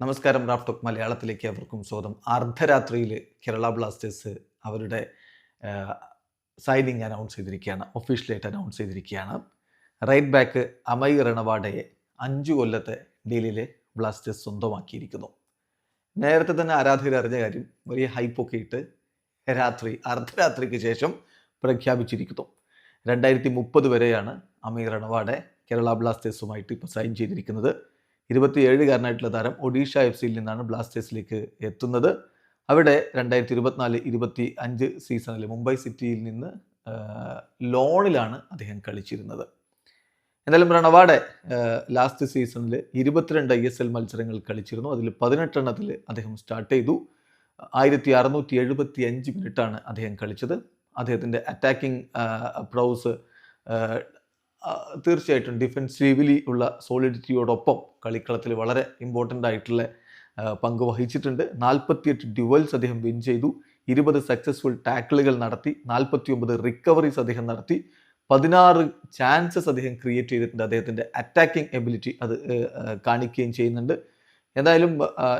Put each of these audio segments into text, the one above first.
നമസ്കാരം റാഫ്ടോക്ക് മലയാളത്തിലേക്ക് അവർക്കും സ്വാഗതം. അർദ്ധരാത്രിയിൽ കേരള ബ്ലാസ്റ്റേഴ്സ് അവരുടെ സൈനിങ് അനൗൺസ് ചെയ്തിരിക്കുകയാണ്. ഒഫീഷ്യലായിട്ട് അനൗൺസ് ചെയ്തിരിക്കുകയാണ്. റൈറ്റ് ബാക്ക് അമയ് റണവാഡയെ അഞ്ചു കൊല്ലത്തെ ഡീലിലെ ബ്ലാസ്റ്റേഴ്സ് സ്വന്തമാക്കിയിരിക്കുന്നു. നേരത്തെ തന്നെ ആരാധകർ അറിഞ്ഞ കാര്യം വലിയ ഹൈപ്പൊക്കെ ഇട്ട് രാത്രി അർദ്ധരാത്രിക്ക് ശേഷം പ്രഖ്യാപിച്ചിരിക്കുന്നു. രണ്ടായിരത്തി മുപ്പത് വരെയാണ് അമീർ റണവാഡെ കേരള ബ്ലാസ്റ്റേഴ്സുമായിട്ട് ഇപ്പോൾ സൈൻ ചെയ്തിരിക്കുന്നത്. ഇരുപത്തിയേഴുകാരനായിട്ടുള്ള താരം ഒഡീഷ എഫ് സിയിൽ നിന്നാണ് ബ്ലാസ്റ്റേഴ്സിലേക്ക് എത്തുന്നത്. അവിടെ രണ്ടായിരത്തി ഇരുപത്തിനാല് ഇരുപത്തി അഞ്ച് സീസണിൽ മുംബൈ സിറ്റിയിൽ നിന്ന് ലോണിലാണ് അദ്ദേഹം കളിച്ചിരുന്നത്. എന്തായാലും റണവാടെ ലാസ്റ്റ് സീസണിൽ ഇരുപത്തിരണ്ട് ഐ എസ് എൽ മത്സരങ്ങൾ കളിച്ചിരുന്നു. അതിൽ പതിനെട്ടെണ്ണത്തിൽ അദ്ദേഹം സ്റ്റാർട്ട് ചെയ്തു. ആയിരത്തി അറുന്നൂറ്റി എഴുപത്തി അഞ്ച് മിനിറ്റാണ് അദ്ദേഹം കളിച്ചത്. അദ്ദേഹത്തിന്റെ അറ്റാക്കിംഗ് പ്രൗസ് തീർച്ചയായിട്ടും ഡിഫെൻസീവ്ലി ഉള്ള സോളിഡിറ്റിയോടൊപ്പം കളിക്കളത്തിൽ വളരെ ഇമ്പോർട്ടന്റ് ആയിട്ടുള്ള പങ്ക് വഹിച്ചിട്ടുണ്ട്. നാൽപ്പത്തിയെട്ട് ഡ്യുവൽസ് അദ്ദേഹം വിൻ ചെയ്തു. ഇരുപത് സക്സസ്ഫുൾ ടാക്കിളുകൾ നടത്തി. നാൽപ്പത്തിയൊമ്പത് റിക്കവറീസ് അദ്ദേഹം നടത്തി. പതിനാറ് ചാൻസസ് അദ്ദേഹം ക്രിയേറ്റ് ചെയ്തിട്ടുണ്ട്. അദ്ദേഹത്തിന്റെ അറ്റാക്കിംഗ് എബിലിറ്റി അത് കാണിക്കുകയും ചെയ്യുന്നുണ്ട്. എന്തായാലും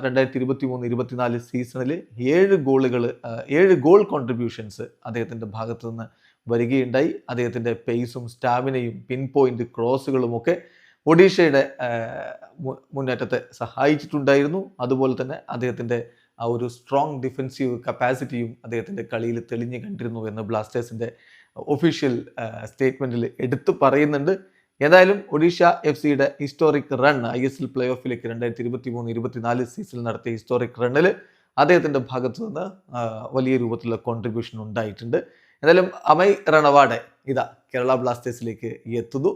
രണ്ടായിരത്തി ഇരുപത്തി മൂന്ന് ഇരുപത്തിനാല് സീസണിൽ ഏഴ് ഗോളുകൾ ഏഴ് ഗോൾ കോൺട്രിബ്യൂഷൻസ് അദ്ദേഹത്തിന്റെ ഭാഗത്തു നിന്ന് വരികയുണ്ടായി അദ്ദേഹത്തിന്റെ പേസും സ്റ്റാമിനയും പിൻ പോയിന്റ് ക്രോസുകളുമൊക്കെ ഒഡീഷയുടെ മുന്നേറ്റത്തെ സഹായിച്ചിട്ടുണ്ടായിരുന്നു. അതുപോലെ തന്നെ അദ്ദേഹത്തിന്റെ ആ ഒരു സ്ട്രോങ് ഡിഫൻസീവ് കപ്പാസിറ്റിയും അദ്ദേഹത്തിന്റെ കളിയിൽ തെളിഞ്ഞു കണ്ടിരുന്നു എന്ന് ബ്ലാസ്റ്റേഴ്സിന്റെ ഒഫീഷ്യൽ സ്റ്റേറ്റ്മെന്റിൽ എടുത്തു പറയുന്നുണ്ട്. ഏതായാലും ഒഡീഷ എഫ് സിയുടെ historic run I S L play ഓഫിലേക്ക് രണ്ടായിരത്തി ഇരുപത്തി മൂന്ന് ഇരുപത്തിനാല് സീസണിൽ നടത്തിയ ഹിസ്റ്റോറിക് റണ്ണിൽ അദ്ദേഹത്തിന്റെ ഭാഗത്തു നിന്ന് വലിയ രൂപത്തിലുള്ള കോൺട്രിബ്യൂഷൻ ഉണ്ടായിട്ടുണ്ട്. എന്തായാലും അമൈ റണവാഡെ ഇതാ കേരള ബ്ലാസ്റ്റേഴ്സിലേക്ക് എത്തുന്നു.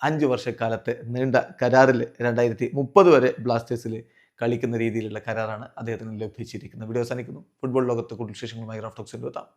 അഞ്ച് വർഷക്കാലത്തെ നീണ്ട കരാറിൽ രണ്ടായിരത്തി മുപ്പത് വരെ ബ്ലാസ്റ്റേഴ്സിൽ കളിക്കുന്ന രീതിയിലുള്ള കരാറാണ് അദ്ദേഹത്തിന് ലഭിച്ചിരിക്കുന്നത്. വീഡിയോ അവസാനിക്കുന്നു. ഫുട്ബോൾ ലോകത്ത് കൂടുതൽ വിശേഷങ്ങളുമായി റഫ്റ്റോക്സിന്റെ എത്താം